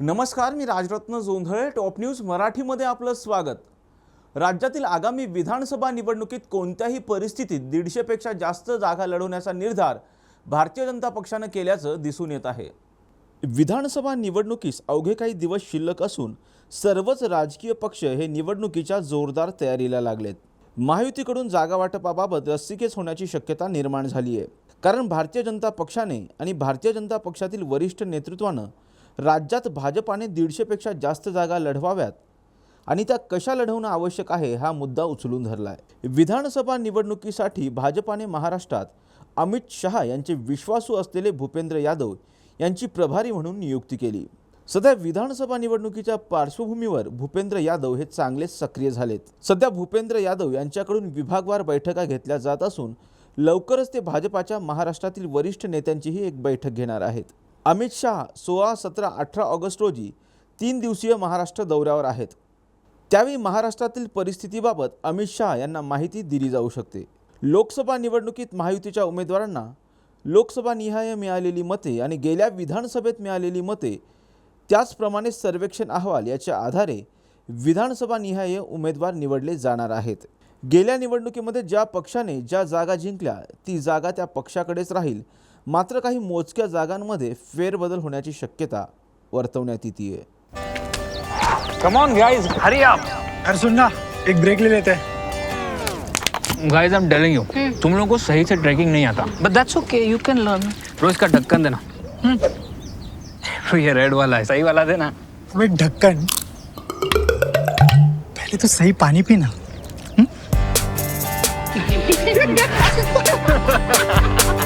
नमस्कार मी Rajratna Jondhale. Top news मराठीमध्ये आपलं स्वागत. राज्यातील आगामी विधानसभा निवडणुकीत कोणत्याही परिस्थितीत दीडशेपेक्षा जास्त जागा लढवण्याचा निर्धार भारतीय जनता पक्षानं केल्याचं दिसून येत आहे. विधानसभा निवडणुकीस अवघे काही दिवस शिल्लक असून सर्वच राजकीय पक्ष हे निवडणुकीच्या जोरदार तयारीला लागलेत. महायुतीकडून जागा वाटपाबाबत रस्सीखेच होण्याची शक्यता निर्माण झाली आहे कारण भारतीय जनता पक्षाने आणि भारतीय जनता पक्षातील वरिष्ठ नेतृत्वानं राज्यात भाजपाने दीडशेपेक्षा जास्त जागा लढवाव्यात आणि त्या कशा लढवणं आवश्यक आहे हा मुद्दा उचलून धरला आहे विधानसभा निवडणुकीसाठी भाजपाने महाराष्ट्रात अमित शहा यांचे विश्वासू असलेले भूपेंद्र यादव यांची प्रभारी म्हणून नियुक्ती केली. सध्या विधानसभा निवडणुकीच्या पार्श्वभूमीवर भूपेंद्र यादव हे चांगलेच सक्रिय झालेत. सध्या भूपेंद्र यादव यांच्याकडून विभागवार बैठका घेतल्या जात असून लवकरच ते भाजपाच्या महाराष्ट्रातील वरिष्ठ नेत्यांचीही एक बैठक घेणार आहेत. अमित शहा सोळा सतरा अठरा ऑगस्ट रोजी तीन दिवसीय महाराष्ट्र दौऱ्यावर आहेत. त्यावेळी महाराष्ट्रातील परिस्थितीबाबत अमित शहा यांना माहिती दिली जाऊ शकते. लोकसभा निवडणुकीत महायुतीच्या उमेदवारांना लोकसभा निहाय मिळालेली मते आणि गेल्या विधानसभेत मिळालेली मते त्याचप्रमाणे सर्वेक्षण अहवाल याच्या आधारे विधानसभा निहाय उमेदवार निवडले जाणार आहेत. गेल्या निवडणुकीमध्ये ज्या पक्षाने ज्या जागा जिंकल्या ती जागा त्या पक्षाकडेच राहील मात्र काही मोजक्या जागांमध्ये फेरबदल होण्याची शक्यता वर्तवण्यात येते आहे Come on, guys, hurry up. यार सुन ना एक ब्रेक ले लेते. हैं Guys, I'm telling you, तुम लोगों को सही से ट्रैकिंग नहीं आता. But that's okay, you can learn. रोज का ढक्कन देना. तो ये रेड वाला है. सही वाला देना. अबे ढक्कन. पहले तो सही पानी पीना.